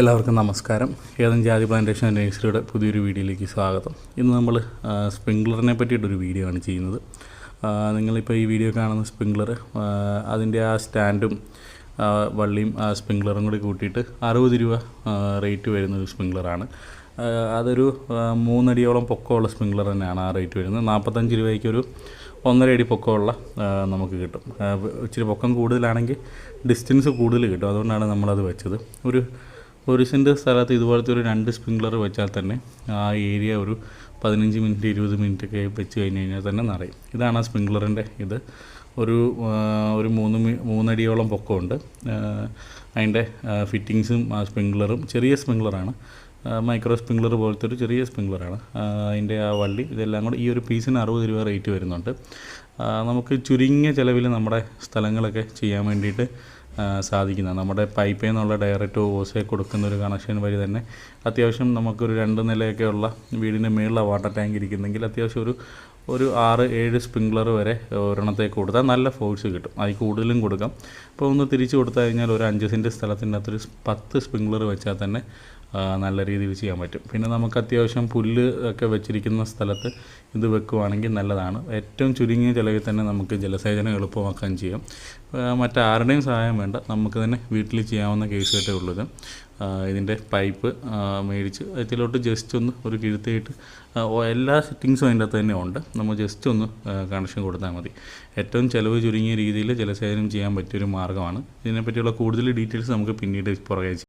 എല്ലാവർക്കും നമസ്കാരം. ഏതൻ ജാതി പ്ലാന്റേഷൻ നേഴ്സറിയുടെ പുതിയൊരു വീഡിയോയിലേക്ക് സ്വാഗതം. ഇന്ന് നമ്മൾ സ്പ്രിംഗ്ലറിനെ പറ്റിയിട്ടൊരു വീഡിയോ ആണ് ചെയ്യുന്നത്. നിങ്ങളിപ്പോൾ ഈ വീഡിയോ കാണുന്ന സ്പ്രിംഗ്ലർ അതിന്റെ ആ സ്റ്റാൻഡും വള്ളിയും ആ സ്പ്രിംഗ്ലറും കൂടി കൂട്ടിയിട്ട് അറുപത് രൂപ റേറ്റ് വരുന്ന ഒരു സ്പ്രിംഗ്ലറാണ്. അതൊരു മൂന്നടിയോളം പൊക്കമുള്ള സ്പ്രിംഗ്ലർ തന്നെയാണ് ആ റേറ്റ് വരുന്നത്. നാൽപ്പത്തഞ്ച് രൂപയ്ക്ക് ഒരു ഒന്നര അടി പൊക്കമുള്ള നമുക്ക് കിട്ടും. ഇച്ചിരി പൊക്കം കൂടുതലാണെങ്കിൽ ഡിസ്റ്റൻസ് കൂടുതൽ കിട്ടും. അതുകൊണ്ടാണ് നമ്മളത് വെച്ചത്. ഒരു ഒരു സെന്റ് സ്ഥലത്ത് ഇതുപോലത്തെ ഒരു രണ്ട് സ്പ്രിംഗ്ലർ വെച്ചാൽ തന്നെ ആ ഏരിയ ഒരു പതിനഞ്ച് മിനിറ്റ് ഇരുപത് മിനിറ്റ് ഒക്കെ വെച്ച് കഴിഞ്ഞ് കഴിഞ്ഞാൽ തന്നെ നിറയും. ഇതാണ് ആ സ്പ്രിംഗ്ലറിന്റെ ഇത്. ഒരു ഒരു മൂന്ന് മൂന്നടിയോളം പൊക്കമുണ്ട്. അതിന്റെ ഫിറ്റിങ്സും ആ സ്പ്രിംഗ്ലറും ചെറിയ സ്പ്രിംഗ്ലറാണ്. മൈക്രോ സ്പ്രിംഗ്ലർ പോലത്തെ ഒരു ചെറിയ സ്പ്രിംഗ്ലറാണ്. അതിന്റെ ആ വള്ളി ഇതെല്ലാം കൂടെ ഈ ഒരു പീസിന് അറുപത് രൂപ റേറ്റ് വരുന്നുണ്ട്. നമുക്ക് ചുരുങ്ങിയ ചിലവിൽ നമ്മുടെ സ്ഥലങ്ങളൊക്കെ ചെയ്യാൻ വേണ്ടിയിട്ട് ആ, സാധിക്കുന്നതാണ്. നമ്മുടെ പൈപ്പിൽ നിന്നുള്ള ഡയറക്റ്റ് ഓസെ കൊടുക്കുന്ന ഒരു കണക്ഷൻ വഴി തന്നെ അത്യാവശ്യം നമുക്കൊരു രണ്ട് നിലയൊക്കെ ഉള്ള വീടിന്റെ മേളിലാണ് വാട്ടർ ടാങ്ക് ഇരിക്കുന്നെങ്കിൽ അത്യാവശ്യം ഒരു ഒരു ആറ് ഏഴ് സ്പ്രിംഗ്ലർ വരെ ഒരെണ്ണത്തേക്ക് കൊടുത്താൽ നല്ല ഫോഴ്സ് കിട്ടും. അതിൽ കൂടുതലും കൊടുക്കാം. അപ്പോൾ ഒന്ന് തിരിച്ച് കൊടുത്തു കഴിഞ്ഞാൽ ഒരു അഞ്ച് സെന്റ് സ്ഥലത്തിന്റെ അകത്തൊരു പത്ത് സ്പ്രിംഗ്ലർ വെച്ചാൽ തന്നെ നല്ല രീതിയിൽ ചെയ്യാൻ പറ്റും. പിന്നെ നമുക്ക് അത്യാവശ്യം പുല്ല് ഒക്കെ വെച്ചിരിക്കുന്ന സ്ഥലത്ത് ഇത് വെക്കുവാണെങ്കിൽ നല്ലതാണ്. ഏറ്റവും ചുരുങ്ങിയ ചിലവിൽ തന്നെ നമുക്ക് ജലസേചനം എളുപ്പമാക്കാൻ ചെയ്യാം. മറ്റാരുടെയും സഹായം വേണ്ട. നമുക്ക് തന്നെ വീട്ടിൽ ചെയ്യാവുന്ന കേസ് കേട്ടേ ഉള്ളത് ഇതിന്റെ പൈപ്പ് മേടിച്ച് അതിലോട്ട് ജസ്റ്റ് ഒന്ന് ഒരു കിഴുത്തിയിട്ട് എല്ലാ സെറ്റിങ്സും അതിന്റെ അകത്ത് തന്നെ ഉണ്ട്. നമ്മൾ ജസ്റ്റ് ഒന്ന് കണക്ഷൻ കൊടുത്താൽ മതി. ഏറ്റവും ചിലവ് ചുരുങ്ങിയ രീതിയിൽ ജലസേചനം ചെയ്യാൻ പറ്റിയൊരു മാർഗമാണ് ഇതിനെപ്പറ്റിയുള്ള കൂടുതൽ ഡീറ്റെയിൽസ് നമുക്ക് പിന്നീട് പുറകെ